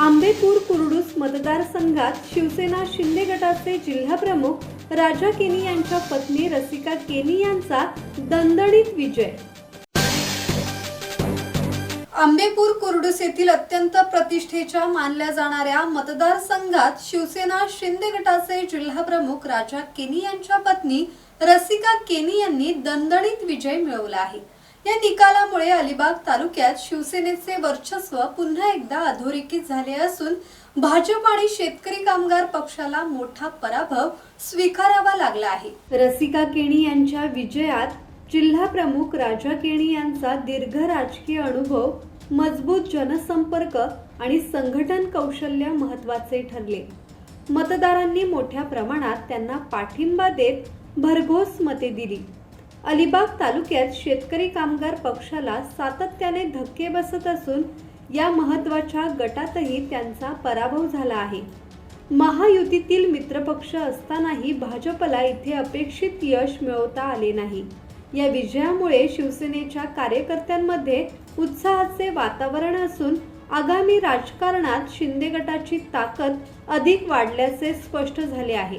आंबेपूर कुरडूस मतदारसंघात शिवसेना शिंदे गटाचे जिल्हाप्रमुख राजा केनी यांच्या पत्नी रसिका केनी यांचा दणदणीत विजय. आंबेपूर कुरडूस येथील अत्यंत प्रतिष्ठेच्या मानल्या जाणाऱ्या मतदारसंघात शिवसेना शिंदे गटाचे जिल्हाप्रमुख राजा केनी यांच्या पत्नी रसिका केनी यांनी दणदणीत विजय मिळवला आहे. या निकालामुळे अलिबाग तालुक्यात शिवसेनेचे वर्चस्व पुन्हा एकदा अधोरेखित झाले असून भाजप आणि शेतकरी कामगार पक्षाला मोठा पराभव स्वीकारावा लागला आहे. रसिका केणी यांच्या विजयात जिल्हा प्रमुख राजा केणी यांचा दीर्घ राजकीय अनुभव मजबूत जनसंपर्क आणि संघटन कौशल्य महत्त्वाचे ठरले. मतदारांनी मोठ्या प्रमाणात त्यांना पाठिंबा देत भरघोस मते दिली. अलिबाग तालुक्यात शेतकरी कामगार पक्षाला सातत्याने धक्के बसत असून या महत्त्वाच्या गटातही त्यांचा पराभव झाला आहे. महायुतीतील मित्रपक्ष असतानाही भाजपला इथे अपेक्षित यश मिळवता आले नाही. या विजयामुळे शिवसेनेच्या कार्यकर्त्यांमध्ये उत्साहाचे वातावरण असून आगामी राजकारणात शिंदे गटाची ताकद अधिक वाढल्याचे स्पष्ट झाले आहे.